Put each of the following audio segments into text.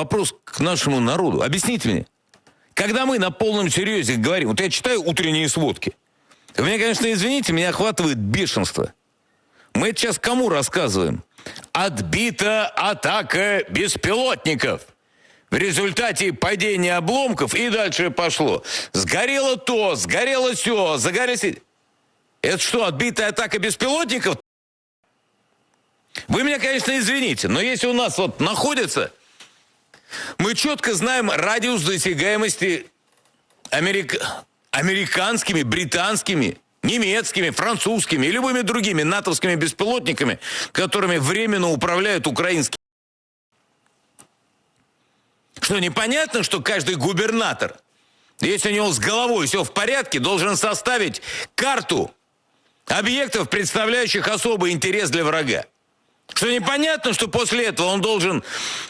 вопрос к нашему народу. Объясните мне. Когда мы на полном серьезе говорим, вот я читаю утренние сводки, вы меня, конечно, извините, меня охватывает бешенство. Мы это сейчас кому рассказываем? Отбита атака беспилотников. В результате падения обломков и дальше пошло. Сгорело то, сгорело все, загорелось... Это что, отбитая атака беспилотников? Вы меня, конечно, извините, но если у нас вот находится, мы четко знаем радиус досягаемости америк- американскими, британскими, немецкими, французскими и любыми другими натовскими беспилотниками, которыми временно управляют украинские. Что непонятно, что каждый губернатор, если у него с головой все в порядке, должен составить карту объектов, представляющих особый интерес для врага. Что непонятно, что после этого он должен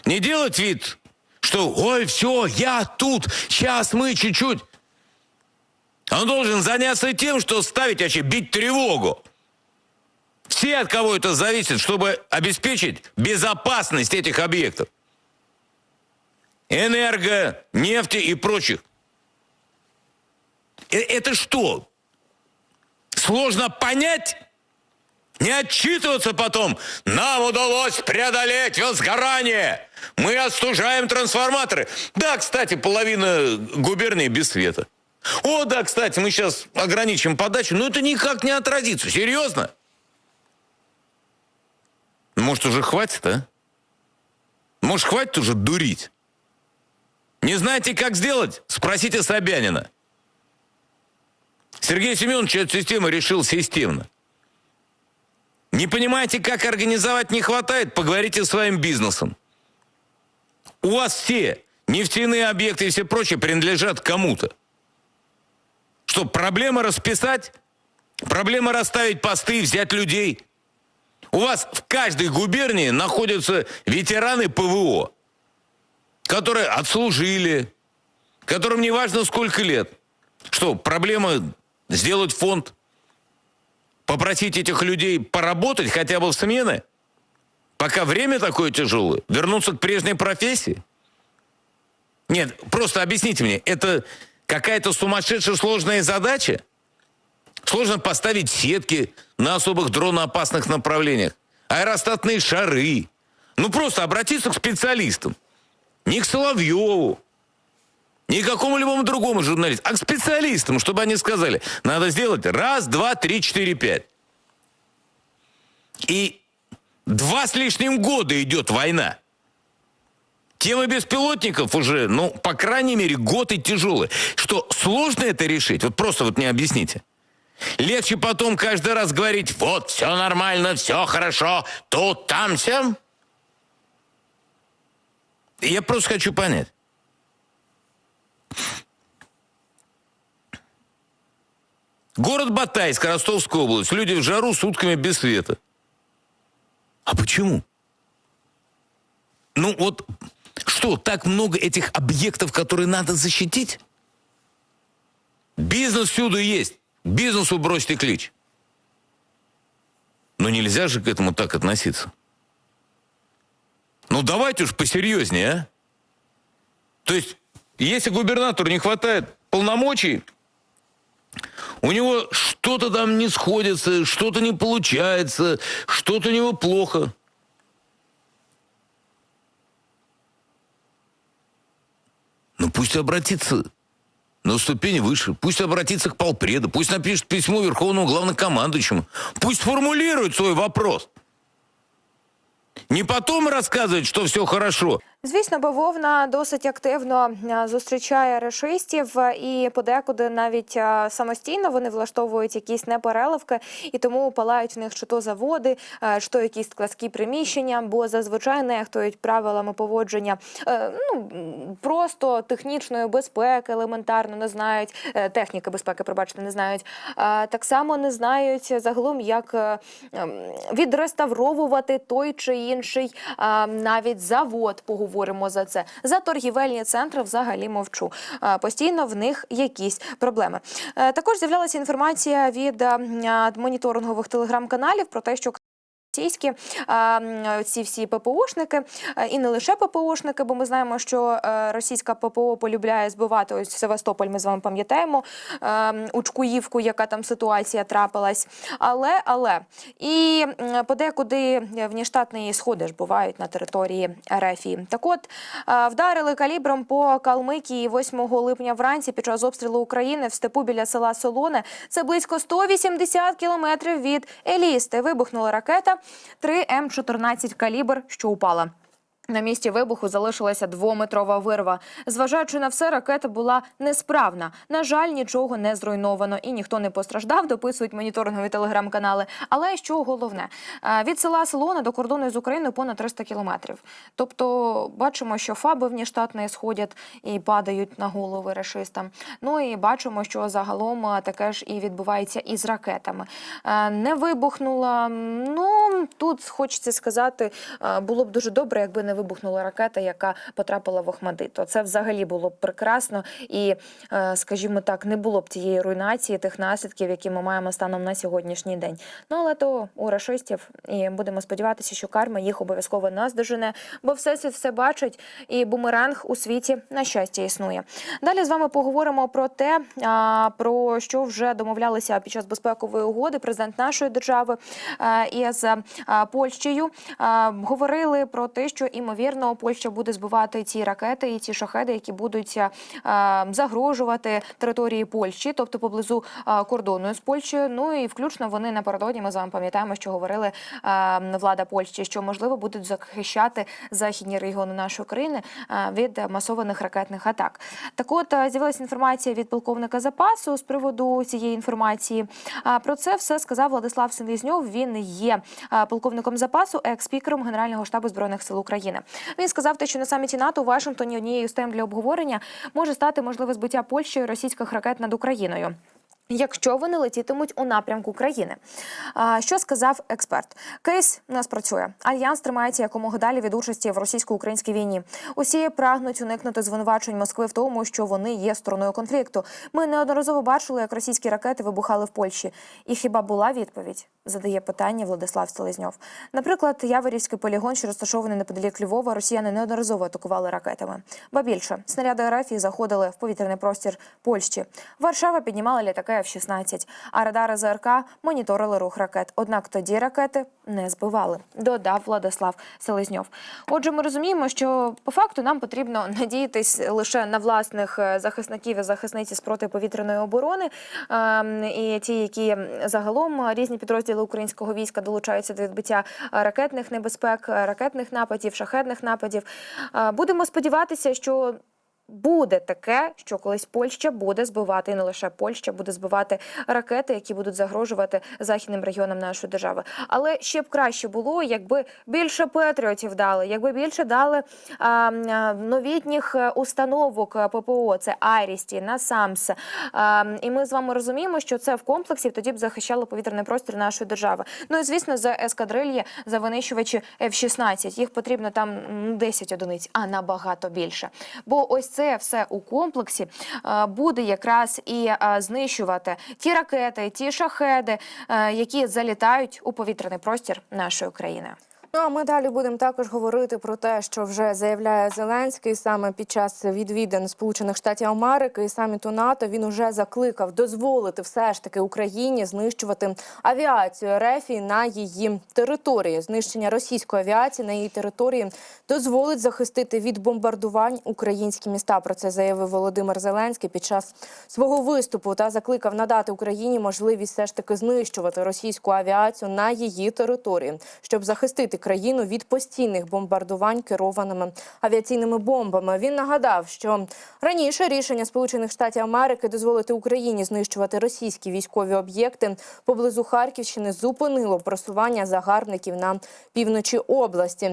не делать вид, что «Ой, все, я тут, сейчас мы чуть-чуть». Он должен заняться тем, что ставить, вообще бить тревогу. Все, от кого это зависит, чтобы обеспечить безопасность этих объектов. Энерго, нефти и прочих. Э- Это что? Сложно понять? Не отчитываться потом. Нам удалось преодолеть возгорание. Мы остужаем трансформаторы. Да, кстати, половина губернии без света. О, да, кстати, мы сейчас ограничим подачу, но это никак не отразится. Серьезно? Может, уже хватит, а? Может, хватит уже дурить? Не знаете, как сделать? Спросите Собянина. Сергей Семенович эту систему решил системно. Не понимаете, как организовать не хватает? Поговорите с своим бизнесом. У вас все нефтяные объекты и все прочее принадлежат кому-то. Что, проблема расписать? Проблема расставить посты, взять людей? У вас в каждой губернии находятся ветераны ПВО, которые отслужили, которым не важно сколько лет. Что, проблема сделать фонд? Попросить этих людей поработать хотя бы в смены? Пока время такое тяжелое? Вернуться к прежней профессии? Нет, просто объясните мне, это какая-то сумасшедшая сложная задача? Сложно поставить сетки на особых дроноопасных направлениях, аэростатные шары. Ну, просто обратиться к специалистам. Не к Соловьеву, не к какому-либо другому журналисту, а к специалистам, чтобы они сказали, надо сделать раз, два, три, четыре, пять. И два с лишним года идет война. Тема беспилотников уже, ну, по крайней мере, год и тяжелый. Что, сложно это решить? Вот просто вот мне объясните. Легче потом каждый раз говорить, вот, все нормально, все хорошо, тут, там, сям. Я просто хочу понять. Город Батайск, Ростовская область. Люди в жару сутками без света. А почему? Ну вот, что, так много этих объектов, которые надо защитить? Бизнес всюду есть. Бизнесу бросьте клич. Но нельзя же к этому так относиться. Ну давайте уж посерьезнее, а? То есть, если губернатору не хватает полномочий, у него что-то там не сходится, что-то не получается, что-то у него плохо. Ну пусть обратится на ступень выше, пусть обратится к полпреду, пусть напишет письмо Верховному главнокомандующему, пусть формулирует свой вопрос. Не потом рассказывать, что все хорошо, Звісно, бавовна досить активно е, зустрічає рашистів е, і подекуди навіть е, самостійно вони влаштовують якісь непереливки, і тому палають в них чи то заводи, чи то якісь складські приміщення, бо зазвичай нехтують правилами поводження ну просто технічної безпеки, елементарно не знають техніки безпеки, пробачте, не знають. Так само не знають загалом, як ем, відреставровувати той чи інший навіть завод. Поговоримо за це. За торгівельні центри взагалі мовчу. Е, Постійно в них якісь проблеми. Е, Також з'являлася інформація від е, моніторингових телеграм-каналів про те, що Російські ці всі ППОшники, е, і не лише ППОшники, бо ми знаємо, що е, російська ППО полюбляє збивати ось Севастополь. Ми з вами пам'ятаємо е, м, у Чкуївку, яка там ситуація трапилась. Але але і подекуди внештатні сходи ж бувають на території Ерефії. Так от е, вдарили калібром по Калмикії 8 липня вранці під час обстрілу України в степу біля села Солоне. Це близько 180 кілометрів від Елісти. Вибухнула ракета 3 М14 калібр, що упала. На місці вибуху залишилася двометрова вирва. Зважаючи на все, ракета була несправна. На жаль, нічого не зруйновано і ніхто не постраждав. Дописують моніторингові телеграм-канали. Але що головне, е, від села Солона до кордону з Україною понад 300 кілометрів. Тобто, бачимо, що фаби внештатні сходять і падають на голови рашистам. Ну і бачимо, що загалом е, таке ж і відбувається із ракетами. Е, Не вибухнула. Ну тут хочеться сказати, було б дуже добре, якби не вибухнула ракета, яка потрапила в Охмадит. То це взагалі було б прекрасно і, е, скажімо так, не було б тієї руйнації, тих наслідків, які ми маємо станом на сьогоднішній день. Ну але то у рашистів, і будемо сподіватися, що карма їх обов'язково наздожене, бо все це все бачить, і бумеранг у світі на щастя існує. Далі з вами поговоримо про те, про що вже домовлялися під час безпекової угоди президент нашої держави е, із е, Польщею. Говорили про те, що імовірно Польща буде збивати ті ракети і ті шахеди, які будуть е, загрожувати території Польщі, тобто поблизу е, кордону з Польщею. Ну і включно вони напередодні. Ми з вами пам'ятаємо, що говорили е, влада Польщі, що можливо будуть захищати західні регіони нашої країни від масованих ракетних атак. Так, от з'явилася інформація від полковника запасу з приводу цієї інформації. А Про це все сказав Владислав Селізньов. Він є полковником запасу, екс-спікером Генерального штабу збройних сил України. Він сказав, те, що на саміті НАТО у Вашингтоні однією з тем для обговорення може стати можливе збиття Польщею російських ракет над Україною. Якщо вони летітимуть у напрямку країни, що сказав експерт? Кейс у нас працює. Альянс тримається якомога далі від участі в російсько-українській війні. Усі прагнуть уникнути звинувачень Москви в тому, що вони є стороною конфлікту. Ми неодноразово бачили, як російські ракети вибухали в Польщі. І хіба була відповідь? Задає питання Владислав Селезньов. Наприклад, Яворівський полігон, що розташований неподалік Львова, росіяни неодноразово атакували ракетами. Ба більше снаряди РФ заходили в повітряний простір Польщі. Варшава піднімала літаки F-16, а радари ЗРК моніторили рух ракет. Однак тоді ракети не збивали, додав Владислав Селезньов. Отже, ми розуміємо, що по факту нам потрібно надіятись лише на власних е, захисників і захисниці з протиповітряної оборони, ем, і ті, які загалом різні підрозділи українського війська долучаються до відбиття е, ракетних небезпек, е, ракетних нападів, шахетних нападів. Е, Будемо сподіватися, що Буде таке, що колись Польща буде збивати і не лише Польща буде збивати ракети, які будуть загрожувати західним регіонам нашої держави. Але ще б краще було, якби більше патріотів дали, якби більше дали а, новітніх е, установок е, ППО, це Айрісті, Насамс. А, і ми з вами розуміємо, що це в комплексі тоді б захищало повітряний простір нашої держави. Ну і звісно, за ескадрильї, за винищувачі F-16. Їх потрібно там м, 10 одиниць, а набагато більше. Бо ось це все у комплексі е, буде якраз і е, знищувати ті ракети, ті шахеди, е, які залітають у повітряний простір нашої країни. Ну а ми далі будемо також говорити про те, що вже заявляє Зеленський саме під час відвідин Сполучених Штатів Америки і саміту НАТО. Він уже закликав дозволити все ж таки Україні знищувати авіацію РФ на її території. Знищення російської авіації на її території дозволить захистити від бомбардувань українські міста. Про це заявив Володимир Зеленський під час свого виступу та закликав надати Україні можливість все ж таки знищувати російську авіацію на її території, щоб захистити країну від постійних бомбардувань керованими авіаційними бомбами. Він нагадав, що раніше рішення Сполучених Штатів Америки дозволити Україні знищувати російські військові об'єкти поблизу Харківщини зупинило просування загарбників на півночі області.